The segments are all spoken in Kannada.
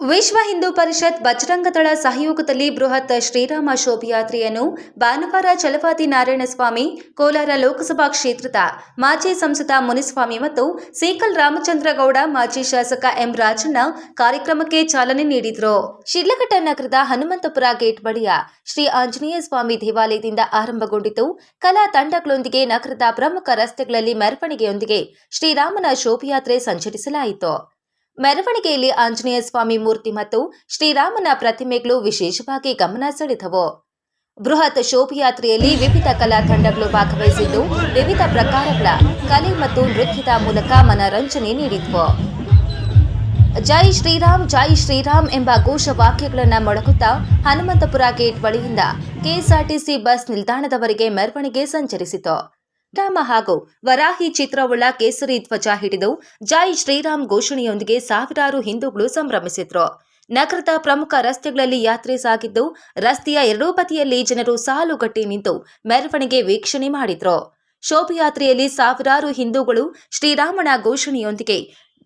ವಿಶ್ವ ಹಿಂದೂ ಪರಿಷತ್ ಬಜರಂಗದಳ ಸಹಯೋಗದಲ್ಲಿ ಬೃಹತ್ ಶ್ರೀರಾಮ ಶೋಭಯಾತ್ರೆಯನ್ನು ಭಾನುವಾರ ಚಲವಾದಿ ನಾರಾಯಣಸ್ವಾಮಿ ಕೋಲಾರ ಲೋಕಸಭಾ ಕ್ಷೇತ್ರದ ಮಾಜಿ ಸಂಸದ ಮುನಿಸ್ವಾಮಿ ಮತ್ತು ಸೀಕಲ್ ರಾಮಚಂದ್ರಗೌಡ, ಮಾಜಿ ಶಾಸಕ ಎಂ ರಾಜಣ್ಣ ಕಾರ್ಯಕ್ರಮಕ್ಕೆ ಚಾಲನೆ ನೀಡಿದರು. ಶಿಡ್ಲಘಟ್ಟ ನಗರದ ಹನುಮಂತಪುರ ಗೇಟ್ ಬಳಿಯ ಶ್ರೀ ಆಂಜನೇಯ ಸ್ವಾಮಿ ದೇವಾಲಯದಿಂದ ಆರಂಭಗೊಂಡಿತು. ಕಲಾ ತಂಡಗಳೊಂದಿಗೆ ನಗರದ ಪ್ರಮುಖ ರಸ್ತೆಗಳಲ್ಲಿ ಮೆರವಣಿಗೆಯೊಂದಿಗೆ ಶ್ರೀರಾಮನ ಶೋಭಯಾತ್ರೆ ಸಂಚರಿಸಲಾಯಿತು. ಮೆರವಣಿಗೆಯಲ್ಲಿ ಆಂಜನೇಯ ಸ್ವಾಮಿ ಮೂರ್ತಿ ಮತ್ತು ಶ್ರೀರಾಮನ ಪ್ರತಿಮೆಗಳು ವಿಶೇಷವಾಗಿ ಗಮನ ಸೆಳೆದವು. ಬೃಹತ್ ಶೋಭಯಾತ್ರೆಯಲ್ಲಿ ವಿವಿಧ ಕಲಾ ತಂಡಗಳು ಭಾಗವಹಿಸಿದ್ದು ವಿವಿಧ ಪ್ರಕಾರಗಳ ಕಲೆ ಮತ್ತು ನೃತ್ಯದ ಮೂಲಕ ಮನರಂಜನೆ ನೀಡಿದ್ವು. ಜೈ ಶ್ರೀರಾಮ್ ಜೈ ಶ್ರೀರಾಮ್ ಎಂಬ ಘೋಷವಾಕ್ಯಗಳನ್ನು ಮೊಳಗುತ್ತಾ ಹನುಮಂತಪುರ ಗೇಟ್ ಬಳಿಯಿಂದ ಕೆಎಸ್ಆರ್ಟಿಸಿ ಬಸ್ ನಿಲ್ದಾಣದವರೆಗೆ ಮೆರವಣಿಗೆ ಸಂಚರಿಸಿತು. ರಾಮ ಹಾಗೂ ವರಾಹಿ ಚಿತ್ರವುಳ್ಳ ಕೇಸರಿ ಧ್ವಜ ಹಿಡಿದು ಜೈ ಶ್ರೀರಾಮ್ ಘೋಷಣೆಯೊಂದಿಗೆ ಸಾವಿರಾರು ಹಿಂದೂಗಳು ಸಂಭ್ರಮಿಸಿದ್ರು. ನಗರದ ಪ್ರಮುಖ ರಸ್ತೆಗಳಲ್ಲಿ ಯಾತ್ರೆ ಸಾಗಿದ್ದು, ರಸ್ತೆಯ ಎರಡೂ ಬದಿಯಲ್ಲಿ ಜನರು ಸಾಲುಗಟ್ಟಿ ನಿಂತು ಮೆರವಣಿಗೆ ವೀಕ್ಷಣೆ ಮಾಡಿದ್ರು. ಶೋಭಯಾತ್ರೆಯಲ್ಲಿ ಸಾವಿರಾರು ಹಿಂದೂಗಳು ಶ್ರೀರಾಮನ ಘೋಷಣೆಯೊಂದಿಗೆ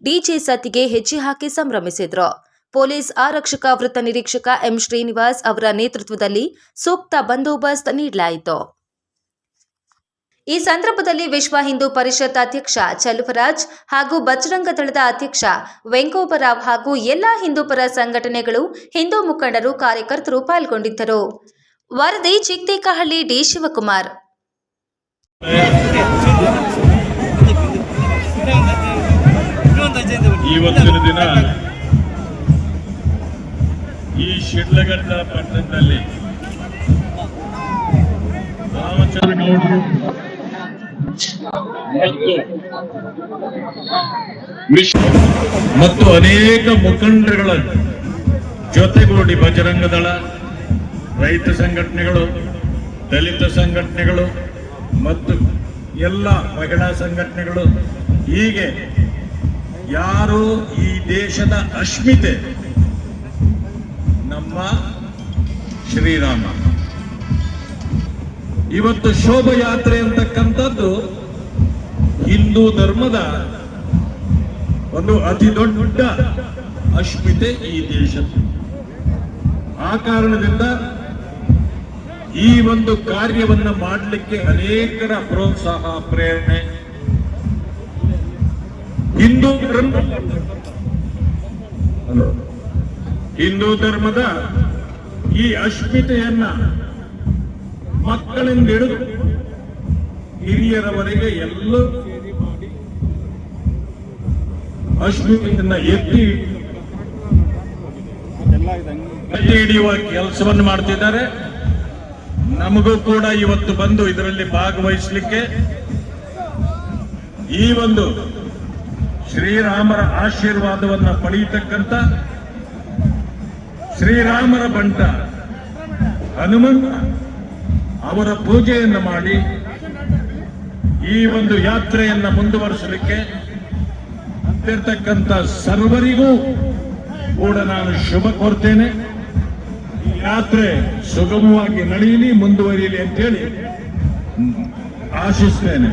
ಡಿಜೆ ಸತ್ತಿಗೆ ಹೆಜ್ಜೆ ಹಾಕಿ ಸಂಭ್ರಮಿಸಿದ್ರು. ಪೊಲೀಸ್ ಆರಕ್ಷಕ ವೃತ್ತ ನಿರೀಕ್ಷಕ ಎಂ. ಶ್ರೀನಿವಾಸ್ ಅವರ ನೇತೃತ್ವದಲ್ಲಿ ಸೂಕ್ತ ಬಂದೋಬಸ್ತ್ ನೀಡಲಾಯಿತು. ಈ ಸಂದರ್ಭದಲ್ಲಿ ವಿಶ್ವ ಹಿಂದೂ ಪರಿಷತ್ ಅಧ್ಯಕ್ಷ ಚಲುವರಾಜ್ ಹಾಗೂ ಬಜರಂಗ ದಳದ ಅಧ್ಯಕ್ಷ ವೆಂಕೋಬರಾವ್ ಹಾಗೂ ಎಲ್ಲಾ ಹಿಂದೂಪರ ಸಂಘಟನೆಗಳು ಹಿಂದೂ ಮುಖಂಡರು ಕಾರ್ಯಕರ್ತರು ಪಾಲ್ಗೊಂಡಿದ್ದರು. ವರದಿ ಚಿಕ್ತೇಕಹಳ್ಳಿ ಡಿ ಶಿವಕುಮಾರ್. ಇವತ್ತಿನ ದಿನ ಈ ಪಟ್ಟಣದಲ್ಲಿ ಮತ್ತು ಅನೇಕ ಮುಖಂಡರುಗಳ ಜೊತೆಗೂಡಿ ಬಜರಂಗ ದಳ ರೈತ ಸಂಘಟನೆಗಳು, ದಲಿತ ಸಂಘಟನೆಗಳು ಮತ್ತು ಎಲ್ಲ ಮಹಿಳಾ ಸಂಘಟನೆಗಳು ಹೀಗೆ ಯಾರು ಈ ದೇಶದ ಅಸ್ಮಿತೆ ನಮ್ಮ ಶ್ರೀರಾಮ. ಇವತ್ತು ಶೋಭಯಾತ್ರೆ ಅಂತಕ್ಕಂಥದ್ದು ಹಿಂದೂ ಧರ್ಮದ ಒಂದು ಅತಿ ದೊಡ್ಡ ಅಶ್ಮಿತೆ ಈ ದೇಶ. ಆ ಕಾರಣದಿಂದ ಈ ಒಂದು ಕಾರ್ಯವನ್ನ ಮಾಡಲಿಕ್ಕೆ ಅನೇಕರ ಪ್ರೋತ್ಸಾಹ, ಪ್ರೇರಣೆ. ಹಿಂದೂ ಧರ್ಮ. ಹಿಂದೂ ಧರ್ಮದ ಈ ಅಶ್ಮಿತೆಯನ್ನ ಮಕ್ಕಳಿಂದ ಹಿಡಿದು ಹಿರಿಯರವರೆಗೆ ಎಲ್ಲ ಅಸ್ಮಿತೆಯನ್ನ ಎತ್ತಿ ಎತ್ತಿ ಹಿಡಿಯುವ ಕೆಲಸವನ್ನು ಮಾಡ್ತಿದ್ದಾರೆ. ನಮಗೂ ಕೂಡ ಇವತ್ತು ಬಂದು ಇದರಲ್ಲಿ ಭಾಗವಹಿಸಲಿಕ್ಕೆ ಈ ಒಂದು ಶ್ರೀರಾಮರ ಆಶೀರ್ವಾದವನ್ನ ಪಡೆಯತಕ್ಕಂತ ಶ್ರೀರಾಮರ ಬಂಟ ಹನುಮಂತ ಅವರ ಪೂಜೆಯನ್ನು ಮಾಡಿ ಈ ಒಂದು ಯಾತ್ರೆಯನ್ನ ಮುಂದುವರಿಸಲಿಕ್ಕೆ ಅಂತಿರ್ತಕ್ಕಂಥ ಸರ್ವರಿಗೂ ಕೂಡ ನಾನು ಶುಭ ಕೋರ್ತೇನೆ. ಈ ಯಾತ್ರೆ ಸುಗಮವಾಗಿ ನಡೆಯಲಿ ಮುಂದುವರಿಯಲಿ ಅಂತೇಳಿ ಆಶಿಸ್ತೇನೆ.